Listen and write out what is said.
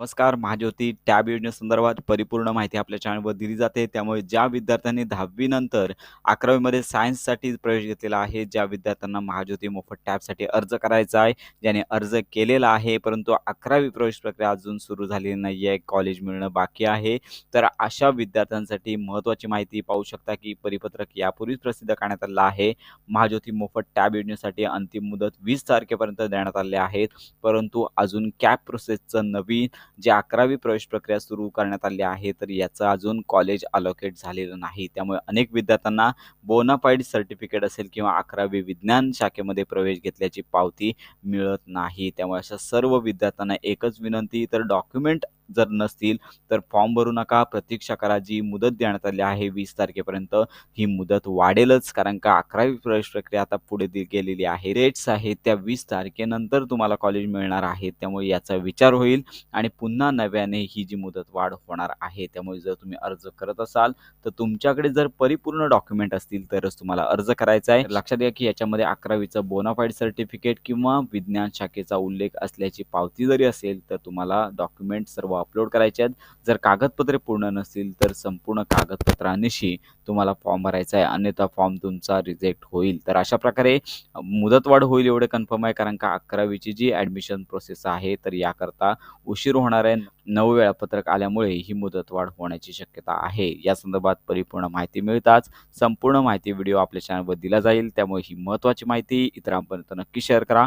नमस्कार महाज्योती टॅब योजनेसंदर्भात परिपूर्ण माहिती आपल्या चॅनलवर दिली जाते. त्यामुळे ज्या विद्यार्थ्यांनी दहावीनंतर अकरावीमध्ये सायन्ससाठी प्रवेश घेतलेला आहे ज्या विद्यार्थ्यांना महाज्योती मोफत टॅबसाठी अर्ज करायचा आहे ज्याने अर्ज केलेला आहे परंतु अकरावी प्रवेश प्रक्रिया अजून सुरू झालेली नाही आहे कॉलेज मिळणं बाकी आहे तर अशा विद्यार्थ्यांसाठी महत्त्वाची माहिती पाहू शकता की परिपत्रक यापूर्वीच प्रसिद्ध करण्यात आलं आहे. महाज्योती मोफत टॅब योजनेसाठी अंतिम मुदत वीस तारखेपर्यंत देण्यात आले आहेत परंतु अजून कॅप प्रोसेसचं नवीन जे अकरावी प्रवेश प्रक्रिया सुरू करण्यात आली आहे तर याचं अजून कॉलेज अलोकेट झालेलं नाही. त्यामुळे अनेक विद्यार्थ्यांना बोनाफाईड सर्टिफिकेट असेल किंवा अकरावी विज्ञान शाखेमध्ये प्रवेश घेतल्याची पावती मिळत नाही. त्यामुळे अशा सर्व विद्यार्थ्यांना एकच विनंती तर डॉक्युमेंट जर नसतील तर फॉर्म भरू नका. प्रतीक्षा करा जी मुदत देण्यात आली आहे वीस तारखेपर्यंत. ही मुदत वाढेलच कारण का अकरावी प्रवेश प्रक्रिया आता पुढे गेलेली आहे. रेट्स आहेत त्या वीस तारखेनंतर तुम्हाला कॉलेज मिळणार आहे. त्यामुळे याचा विचार होईल आणि पुन्हा नव्याने ही जी मुदत वाढ होणार आहे त्यामुळे जर तुम्ही अर्ज करत असाल तर तुमच्याकडे जर परिपूर्ण डॉक्युमेंट असतील तरच तुम्हाला अर्ज करायचा आहे. लक्षात घ्या की याच्यामध्ये अकरावीचं बोनाफाईड सर्टिफिकेट किंवा विज्ञान शाखेचा उल्लेख असल्याची पावती जरी असेल तर तुम्हाला डॉक्युमेंट सर्व अपलोड करायचे आहेत. जर कागदपत्रे पूर्ण नसतील तर संपूर्ण कागदपत्रांनिशी तुम्हाला फॉर्म भरायचा आहे. अन्यथा फॉर्म तुमचा रिजेक्ट होईल. तर अशा प्रकारे मुदतवाढ होईल एवढे कन्फर्म आहे. कारण का अकरावीची जी ॲडमिशन प्रोसेस आहे तर याकरता उशीर होणार आहे. नऊ वेळापत्रक आल्यामुळे ही मुदतवाढ होण्याची शक्यता आहे. या संदर्भात परिपूर्ण माहिती मिळताच संपूर्ण माहिती व्हिडिओ आपल्या चॅनलवर दिला जाईल. त्यामुळे ही महत्त्वाची माहिती इतरांपर्यंत नक्की शेअर करा.